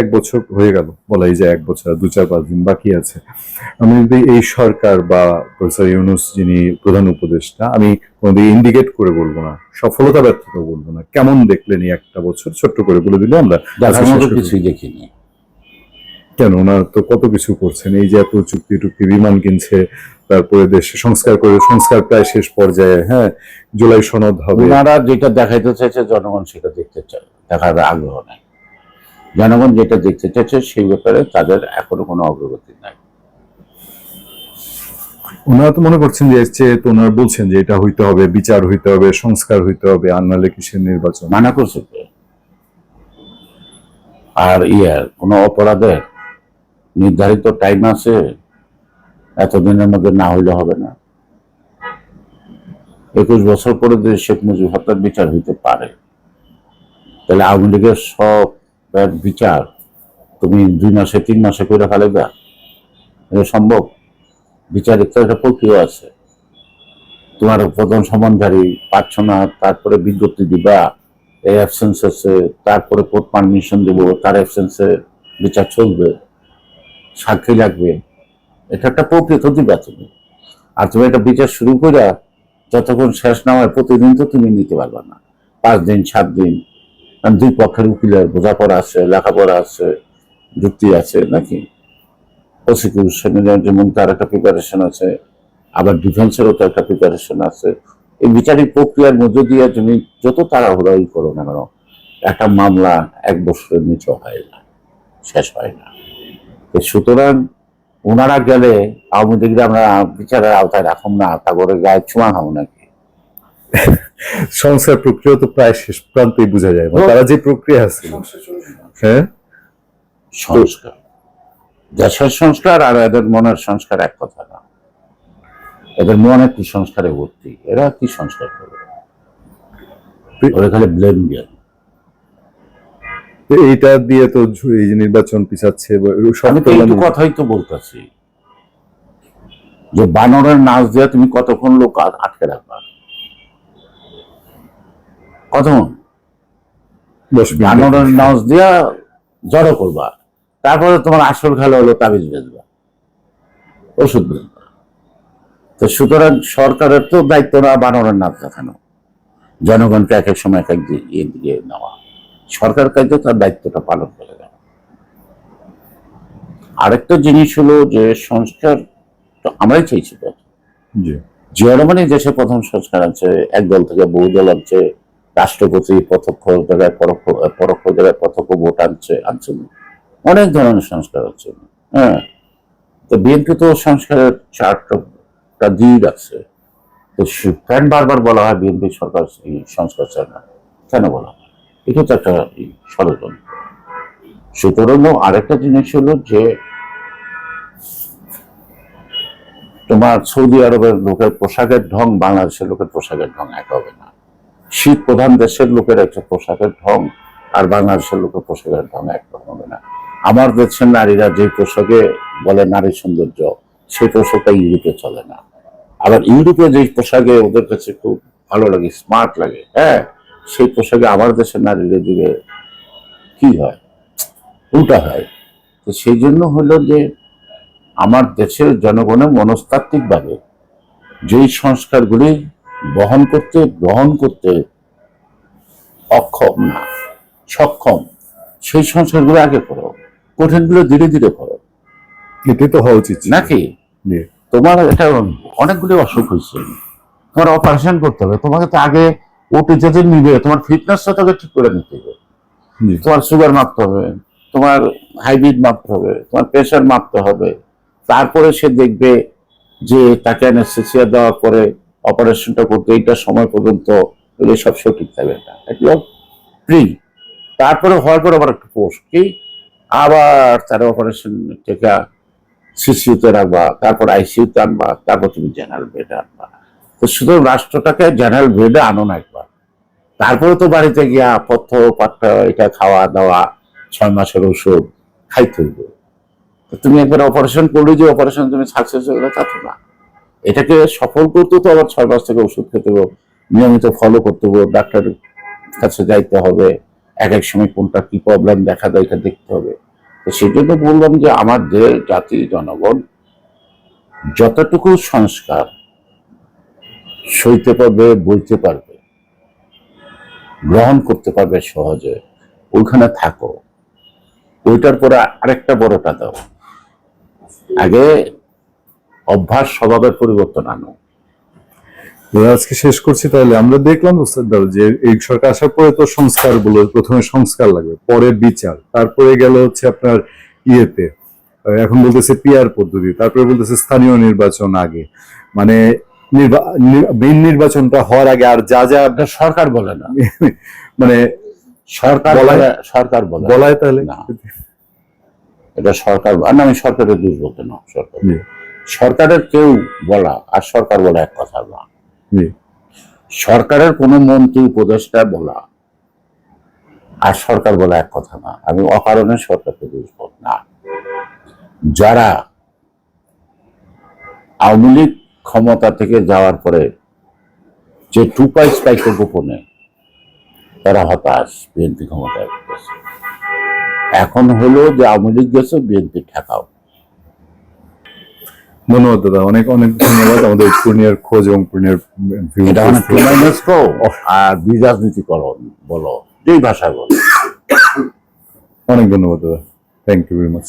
এক বছর হয়ে গেল বলাই যায় এক বছর দু চার পাঁচ দিন বাকি আছে। আমি যদি এই সরকার বা প্রফেসর ইউনুস যিনি প্রধান উপদেষ্টা আমি কোনোদিন ইন্ডিকেট করে বলব না সফলতা ব্যর্থতা বলব না। কেমন দেখলেন এই একটা বছর? ছোট্ট করে বলে দিলে আমরা কিছুই দেখিনি। কেন? ওনার তো কত কিছু করছেন? এই যে এত চুক্তি টুক্তি বিমান কিনছে তারপরে দেশে সংস্কার করে সংস্কার প্রায় শেষ পর্যায়ে হ্যাঁ জুলাই সনদ হবে। ওনারা যেটা দেখাইতে চাইছে জনগণ সেটা দেখতে চায় দেখার আগ্রহ নাই। জনগণ যেটা দেখতে চাইছে সেই ব্যাপারে তাদের এখনও কোনো অগ্রগতি নাই। ওনারা তো মনে করছেন যে চেয়ে তো ওনারা বলছেন যে এটা হইতে হবে বিচার হইতে হবে সংস্কার হইতে হবে আর নাহলে কিসের নির্বাচন? মানা করছে? আর ইয়ে কোনো অপরাধের নির্ধারিত টাইম আছে? এতদিনের মধ্যে না হইলে হবে না। একুশ বছর পরে যদি শেখ মুজিব হত্যার বিচার হইতে পারে তাহলে আওয়ামী লীগের সব বিচার, তুমি দুই মাসে, তিন মাসে করে ফেলেবা এটা সম্ভব? বিচারের তো একটা প্রক্রিয়া আছে। তোমার প্রধান সমানধারী পাচ্ছ না তারপরে বিজ্ঞপ্তি দিবা, এই অ্যাবসেন্স আছে তারপরে কোর্ট পারমিশন দেবো, তার অ্যাবসেন্সে বিচার চলবে, সাক্ষী লাগবে। এটা একটা প্রক্রিয়া তো দিবা তুমি। আর তুমি একটা বিচার শুরু করে যতক্ষণ শেষ না হয়, প্রতিদিন তো তুমি নিতে পারবে না। পাঁচ দিন, সাত দিন কারণ দুই পক্ষের উকিলের বোঝাপড়া আছে, লেখাপড়া আছে, যুক্তি আছে নাকি? প্রসিকিউশনের যেমন তার একটা প্রিপারেশন আছে, আবার ডিফেন্সেরও তো একটা প্রিপারেশন আছে। এই বিচারিক প্রক্রিয়ার মধ্যে দিয়ে তুমি যত তাড়াহুড়াই করো না কেন, একটা মামলা এক বছরের নিচে হয় না, শেষ হয় না। তো সুতরাং ওনারা গেলে আওয়ামী লীগরা আমরা বিচারের আওতায় রাখুন না, তারপরে গায়ে ছোঁয়া খাব নাকি? সংস্কার প্রক্রিয়া তো প্রায় শেষ প্রান্তেই বোঝা যায়। মানে তারা যে প্রক্রিয়া আছে। হ্যাঁ? সংস্কার। দেশের সংস্কার আর এদের মনের সংস্কার এক কথা না। এদের মনে কি সংস্কারে ভর্তি? এরা কি সংস্কার করবে ওরা খালি ব্লেম গেম এইটা দিয়ে তো এই যে নির্বাচন পিছাচ্ছে কথাই তো বলতেছি। যে বানরের নাচ দিয়ে তুমি কতক্ষণ লোক আটকে রাখবা? দশ মিনিট। দিয়া জড়ো করবা। তারপরে তোমার আসল খেলা হলো তাবিজ বেচবা ওষুধ বেচবা তো সুতরাং সরকারের তো দায়িত্ব না বানরের নাচ দেখানো। জনগণকে এক এক সময় এক এক ইয়ে দিকে নেওয়া। সরকার কাজে তার দায়িত্বটা পালন করে দেওয়া আরেকটা জিনিস হলো যে সংস্কার তো আমরাই চাইছি জি। জিয়া দেশে প্রথম সংস্কার আছে এক দল থেকে বহু দল আনছে। রাষ্ট্রপতি প্রত্যক্ষ জায়গায় পরোক্ষ পরোক্ষ জায়গায় প্রত্যক্ষ ভোট আনছে আনছেন অনেক ধরনের সংস্কার হচ্ছে। হ্যাঁ। তো বিএনপি তো সংস্কারের চারটা দিক আছে। তো কেন বারবার বলা হয় বিএনপি সরকার সংস্কার চায় না। কেন বলা এটা তো একটা ষড়যন্ত্র। সুতরাং আরেকটা জিনিস হলো যে, তোমার সৌদি আরবের লোকের পোশাকের ঢং বাংলাদেশের লোকের পোশাকের ঢং এক হবে না। শীত প্রধান দেশের লোকের একটা পোশাকের ঢং, আর বাংলাদেশের লোকের পোশাকের ঢং একরকম হবে না। আমার দেশের নারীরা যে পোশাকে বলে নারী সৌন্দর্য সেই পোশাকটা ইউরোপে চলে না। আবার ইউরোপে যে পোশাকে ওদের কাছে খুব ভালো লাগে স্মার্ট লাগে হ্যাঁ সেই পোশাকে আমার দেশের নারীদের দিকে কি হয়? উল্টা হয়। তো সেই জন্য হলো যে আমার দেশের জনগণের মনস্তাত্ত্বিকভাবে যেই সংস্কারগুলি বহন করতে গ্রহণ করতে অক্ষম না সক্ষম। সেই সংস্কারগুলো আগে করো কঠিনগুলো ধীরে ধীরে করো। এটাই তো হওয়া উচিত নাকি? তোমার এটা অনেকগুলি অসুখ হয়েছে। তোমার অপারেশন করতে হবে তোমাকে তো আগে ওটি যদি নিবে তোমার ফিটনেসটা তোকে ঠিক করে নিতে হবে। তোমার সুগার মাপতে হবে তোমার হাইব্রিড মাপতে হবে তোমার প্রেশার মাপতে হবে। তারপরে সে দেখবে যে তাকে অ্যানেস্থেসিয়া দেওয়ার পরে অপারেশনটা করতে এইটা সময় পর্যন্ত এগুলো সব সঠিক থাকবে না প্রি তারপরে হওয়ার পর আবার একটা পোস্ট কি? আবার তার অপারেশন থেকে সিসিউতে রাখবা তারপর আইসিউতে আনবা, তারপর তুমি জেনারেল বেডে আনবা। তো শুধু রাষ্ট্রটাকে জেনারেল বেডে আনো না একবার। তারপরে তো বাড়িতে গিয়া পথ্য পাত্র এটা খাওয়া দাওয়া, ছয় মাসের ওষুধ খাইতে হইবে। তুমি একবার অপারেশন করলে যে অপারেশন তুমি সাকসেস হয়ে গেলে তা তো না। এটাকে সফল করতে তো আবার ছয় মাস থেকে ওষুধ খেতে হবে। নিয়মিত ফলো করতে হবে ডাক্তারের কাছে যাইতে হবে, এক এক সময় কোনটা কি প্রবলেম দেখা দেয় এটা দেখতে হবে। তো সেজন্য বললাম যে আমার দেশ জাতি, জনগণ, যতটুকু সংস্কার সইতে পারবে বলতে পারবে, গ্রহণ করতে পারবে সহজে, ওইখানে থাকো। ওইটার পরে আরেকটা বড়টা দাও আগে অভ্যাস স্বভাবের পরিবর্তন আনো। আজকে শেষ করছি তাহলে আমরা দেখলাম ওস্তাদ যে এই সরকার আসার পরে তো সংস্কার বলে প্রথমে সংস্কার লাগবে পরে বিচার তারপরে গেল হচ্ছে আপনার ইয়েতে। এখন বলতেছে পিয়ার পদ্ধতি তারপরে বলতেছে স্থানীয় নির্বাচন আগে। মানে মেইন নির্বাচনটা হওয়ার আগে আর যা যা আপনার সরকার বলে না। মানে সরকার সরকার বলে। বলায় তাহলে? না। এটা সরকার না আমি সরকারের দোষ বলতে না সরকার। সরকারের কেউ বলা আর সরকার বলা এক কথা না। সরকারের কোনো মন্ত্রী উপদেষ্টা বলা আর সরকার বলা এক কথা না। আমি অকারণে সরকারকে দোষ বল না। যারা আওয়ামী লীগ ক্ষমতা থেকে যাওয়ার পরে যে টু পাইস পাইছে গোপনে তারা হতাশ বিএনপি ক্ষমতায় এখন হলো যে আওয়ামী লীগ গেছে বিএনপি ঠেকাও। ধন্যবাদ দাদা অনেক অনেক ধন্যবাদ আমাদের পূর্ণিয়ার খোঁজ এবং পূর্ণিয়ার আর। ইউনেস্কো আর বিরাজনীতিকরণ বলো। যেই ভাষা বলো। অনেক ধন্যবাদ দাদা। Thank you very much